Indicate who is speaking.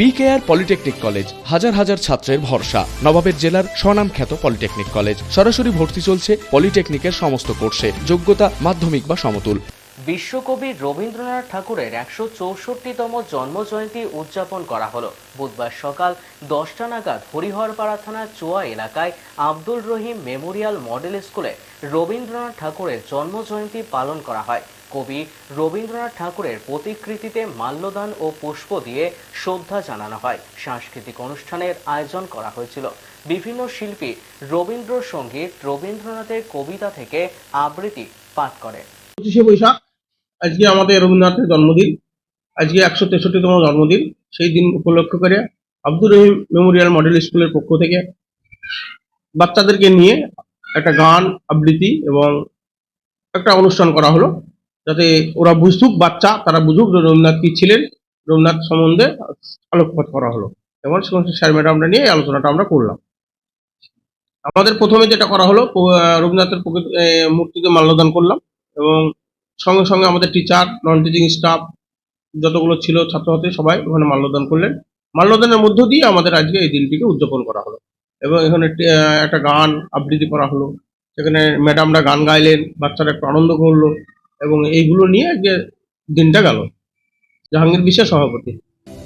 Speaker 1: BKR polytechnic college হাজার হাজার ছাত্রের ভরসা। নবাবের জেলার স্বনামখ্যাত পলিটেকনিক কলেজ সরাসরি ভর্তি চলছে পলিটেকনিকের সমস্ত কোর্সে। যোগ্যতা মাধ্যমিক বা সমতুল।
Speaker 2: বিশ্বকবি রবীন্দ্রনাথ ঠাকুরের একশো চৌষট্টিতম জন্মজয়ন্তী উদযাপন করা হলো। বুধবার সকাল দশটা নাগাদ হরিহরপাড়া থানার চোয়া এলাকায় আব্দুল রহিম মেমোরিয়াল মডেল স্কুলে রবীন্দ্রনাথ ঠাকুরের জন্মজয়ন্তী পালন করা হয়। কবি রবীন্দ্রনাথ ঠাকুরের প্রতিকৃতিতে মাল্যদান ও পুষ্প দিয়ে শ্রদ্ধা জানানো হয়। সাংস্কৃতিক অনুষ্ঠানের আয়োজন করা হয়েছিল। বিভিন্ন শিল্পী রবীন্দ্রসঙ্গীত রবীন্দ্রনাথের কবিতা থেকে আবৃত্তি পাঠ করে।
Speaker 3: পঁচিশে বৈশাখ, আজকে আমাদের রবীন্দ্রনাথের জন্মদিন। আজকে একশো তেষট্টিতম জন্মদিন। সেই দিন উপলক্ষ করে আব্দুর রহিম মেমোরিয়াল মডেল স্কুলের পক্ষ থেকে বাচ্চাদেরকে নিয়ে একটা গান, আবৃত্তি এবং একটা অনুষ্ঠান করা হলো। যাতে ওরা বুঝুক, বাচ্চা, তারা বুঝুক রবীন্দ্রনাথ কি ছিলেন রবীন্দ্রনাথ সম্বন্ধে আলোকপাত করা হলো। এবং সমস্ত স্যার ম্যাডামরা নিয়ে আলোচনাটা আমরা করলাম। আমাদের প্রথমে যেটা করা হলো রবীন্দ্রনাথের প্রকৃতি- মূর্তিতে মাল্যদান করলাম এবং সঙ্গে সঙ্গে আমাদের টিচার নন টিচিং স্টাফ যতগুলো ছিল ছাত্রছাত্রী সবাই ওখানে মাল্যদান করলেন। মাল্যদানের মধ্য দিয়ে আমাদের আজকে এই দিনটিকে উদযাপন করা হলো। এবং এখানে একটা গান আবৃত্তি করা হলো। সেখানে ম্যাডামরা গান গাইলেন, বাচ্চারা একটু আনন্দ করল। এবং এইগুলো নিয়ে দিনটা গেল। জাহাঙ্গীর বিশ্বের সভাপতি।